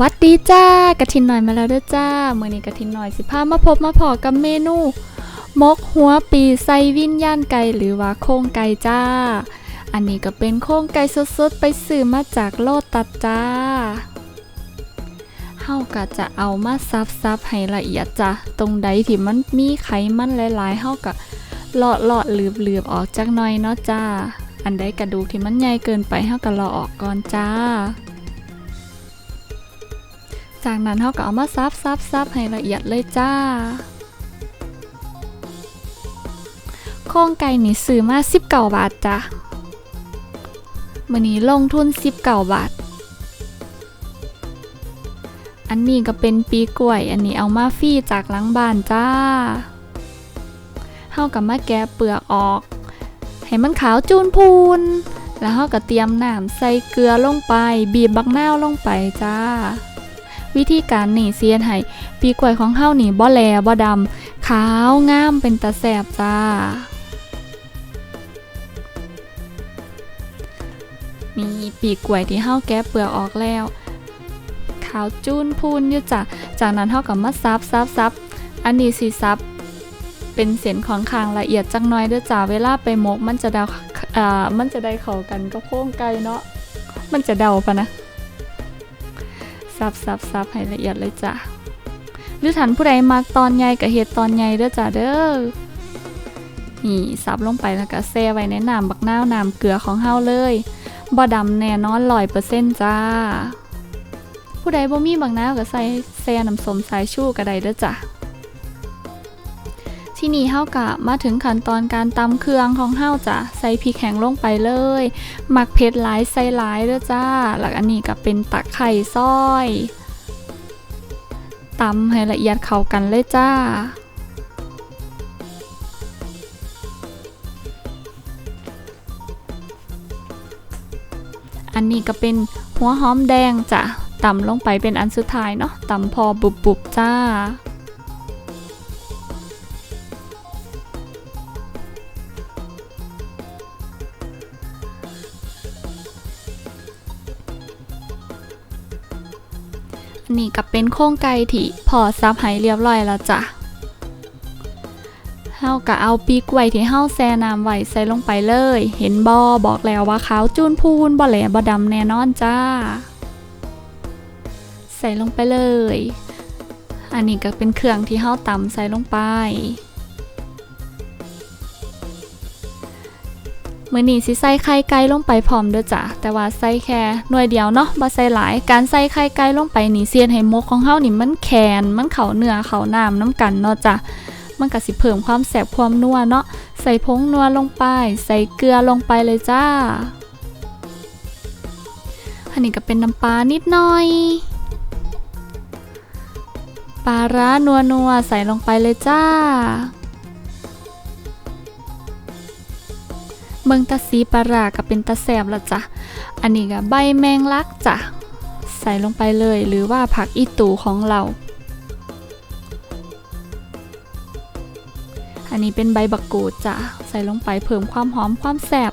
วัสดีจ้ากระทินหน่อยมาแล้วด้อจ้าเมื่อนี้กระทินหน่อยสิพามาพบมาพอกับเมนู มกหัวปีใส่วิญญาณไก่หรือว่าโครงไก่จ้า อันนี้ก็เป็นโครงไก่สดๆไปซื้อมาจากโลตัดจ้าเฮาก็จะเอามาซับๆให้ละเอียดจ้ะตรงใดที่มันมีไขมันหลายๆเฮาก็เลาะเลาะๆหลืบๆออกจักหน่อยเนาะจ้า อันใดกระดูกที่มันใหญ่เกินไปเฮาก็เลาะออกก่อนจ้า จากนั้นเขาก็เอามาซับซับซับให้ละเอียดเลยจ้า โครงไก่นี่ซื้อมา19บาทจ้ะมื่อนี้ลงทุน19บาท อันนี้ก็เป็นปีกล้วย อันนี้เอามาฟรีจากหลังบ้านจ้าเฮากับมาแกะเปลือกออก ให้มันขาวจูนพูน แล้วเฮาก็เตรียมน้ำใส่เกลือลงไป บีบบักนาวลงไปจ้า วิธีการหนีเซียนให้ปีกล้วยของเฮาหนีบ่แลบ่ดำขาวงามเป็นตาแสบจ้ามีปีกล้วยที่เฮาแกะเปลือกออกแล้ว ขาวจูนพูนอยู่จ้ะจากนั้นเฮาก็มาซับซับซับอันนี้สิซับเป็นเส้นของคางละเอียดจังน้อยด้อจ้าเวลาไปมกมันจะเดาอ่ามันจะได้เข้ากันกับโค้งไก่เนาะมันจะเดาปะนะ ซับซับซับให้ละเอียดเลยจ้ะหรือถันผู้ใดมักตอนใหญ่กับเห็ดตอนใหญ่เด้อจ้ะเด้อนี่ซับลงไปแล้วก็แซ่ไว้ในน้ำบักน้าวน้ำเกลือของเฮาเลยบ่ดำแน่นอนลอยเปอร์เซ็นต์จ้า ผู้ใดบ่มีบักน้าวก็ใส่แซ่น้ำส้มสายชูก็ได้เด้อจ้ะ ที่นี่เฮากะมาถึงขั้นตอนการตำเครื่องของเฮาจ้ะใส่พริกแห้งลงไปเลยหมักเผ็ดหลายใส่หลายเด้อจ้า หลักอันนี้ก็เป็นตะไคร่ซอยตำให้ละเอียดเข้ากันเลยจ้าอันนี้ก็เป็นหัวหอมแดงจ้ะตำลงไปเป็นอันสุดท้ายเนาะตำพอบุบๆจ้า นี่ก็เป็นโครงไก่ที่พอซับให้เรียบร้อยแล้วจ้ะเฮาก็เอาปีกไว้ที่เฮาแซน้ำไว้ใส่ลงไปเลย เห็นบอบอกแล้วว่าขาวจูนพูนบ่แหลบ่ดำแน่นอนจ้า ใส่ลงไปเลย อันนี้ก็เป็นเครื่องที่เฮาตำใส่ลงไป มือนี้สิใส่ไข่ไก่ลงไปพร้อมเด้อจ้ะแต่ว่าใส่แค่หน่วยเดียวเนาะบ่ใส่หลาย การใส่ไข่ไก่ลงไปนี่เสียนให้มกของเฮานี่มันแข็งมันเข้าเนื้อเข้าน้ำน้ำกันเนาะจ้ะมันก็สิเพิ่มความแสบความนัวเนาะใส่ผงนัวลงไป ใส่เกลือลงไปเลยจ้าอันนี้ก็เป็นน้ำปลานิดหน่อยปลาร้านัวนัวใส่ลงไปเลยจ้า เมืองตะซีปลาร้าก็เป็นตะแสบละจ้ะ อันนี้ก็ใบแมงลักจ้ะ ใส่ลงไปเลยหรือว่าผักอีตูของเรา อันนี้เป็นใบบักกูดจ้ะ ใส่ลงไปเพิ่มความหอมความแซบ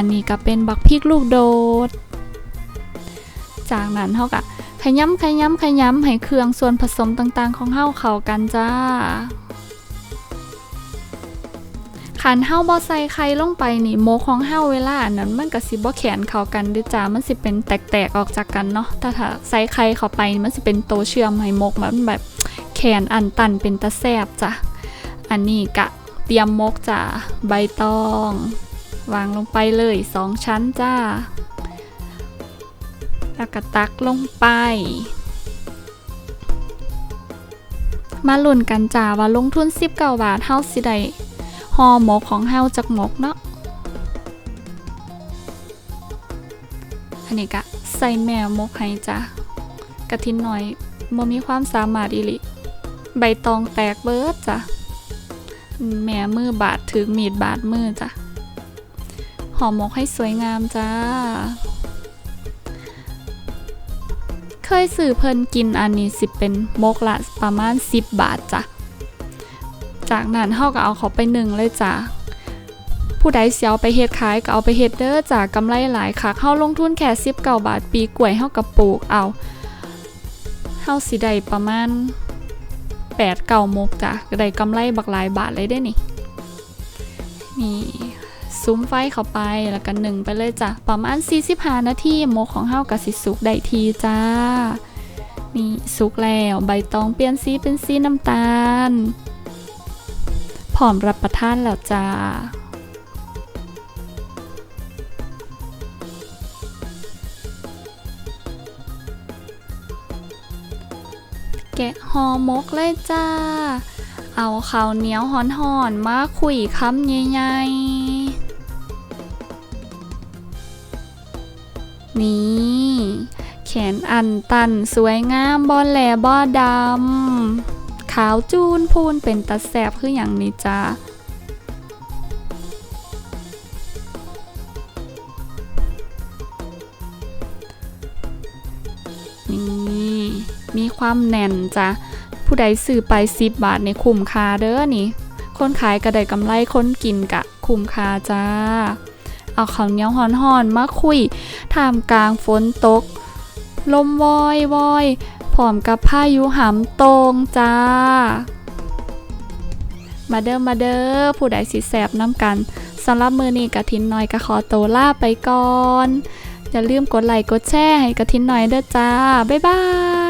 อันนี้ก็เป็นบักพริกลูกโดด จากนั้นเฮาก็ขยำขยำขยำให้เครื่องส่วนผสมต่างๆ ของเฮาเข้ากันจ้าขันเฮาบ่ใส่ไข่ลงไปนี่โมของเฮาเวลาอันนั้นมันก็สิบ่แขนเข้ากันเด้จ้ามันสิเป็นแตกๆออกจากกันเนาะแต่ถ้าใส่ไข่เข้าไปนี่มันสิเป็นโตเชื่อมให้มกมันแบบแขนอันตันเป็นตะแซบจ้ะอันนี้กะเตรียมมกจ้ะใบตอง วางลงไปเลยสองชั้นจ้า แล้วก็ตักลงไป มาลุ้นกันจ้าว่าลงทุน19บาทเฮาสิได้ห่อหมกของเฮาจากหมกเนาะ อันนี้ก็ใส่แม่หมกให้จ้ะกะทินหน่อยบ่มีความสามารถอีลิใบตองแตกเบิร์ดจ้ะแม่มือบาดถือมีดบาดมือจ้ะ อหมกให้สวยงามจ้า เคยซื้อเพิ่นกินอันนี้สิเป็นมกละประมาณ 10 บาทจ้ะ จากนั้นเฮาก็เอาเขาไปหนึ่งเลยจ้ะผู้ใดเสียเอาไปเฮ็ดขายก็เอาไปเฮ็ดเด้อจ้ะกำไรหลายคักเฮาลงทุนแค่19บาทปีกล้วยเฮาก็ปลูกเอาเฮาสิได้ประมาณ8เก่ามกจ้ะก็ได้กำไรบักหลายบาทเลยได้นี่ นี่ ซุ้มไฟเข้าไปแล้วก็หนึ่งไปเลยจ้ะ ประมาณ45นาทีหมของเฮากับสิสุกได้ทีจ้า นี่สุกแล้วใบตองเปลี่ยนสีเป็นสีน้ำตาลพร้อมรับประทานแล้วจ้าแกะห่อมกเลยจ้า เอาข้าวเหนียวห่อนๆ มาคุยคำใหญ่ๆ นี่แขนอันตันสวยงามบอลแหลบอดำขาวจูนพูนเป็นตาแสบคืออย่างนี้จ้านี่มีความแน่นจ้ะผู้ใดซื้อไป 10 บาทในคุ้มค่าเด้อนี่ คนขายก็ได้กำไรคนกินกะคุ้มค่าจ้า เอาข้าวเหนียวห่อนๆมาคุย ท่ามกลางฝนตก ลมวอยวอยพร้อมกับพายุหำโตงจ้า มาเด้อมาเด้อผู้ใดสิแสบน้ำกันสำหรับมือนี้กะทินหน่อยกะขอโตวล่าไปก่อน อย่าลืมกดไลค์กดแชร์ให้กะทินหน่อยเด้อจ้า บ๊ายบาย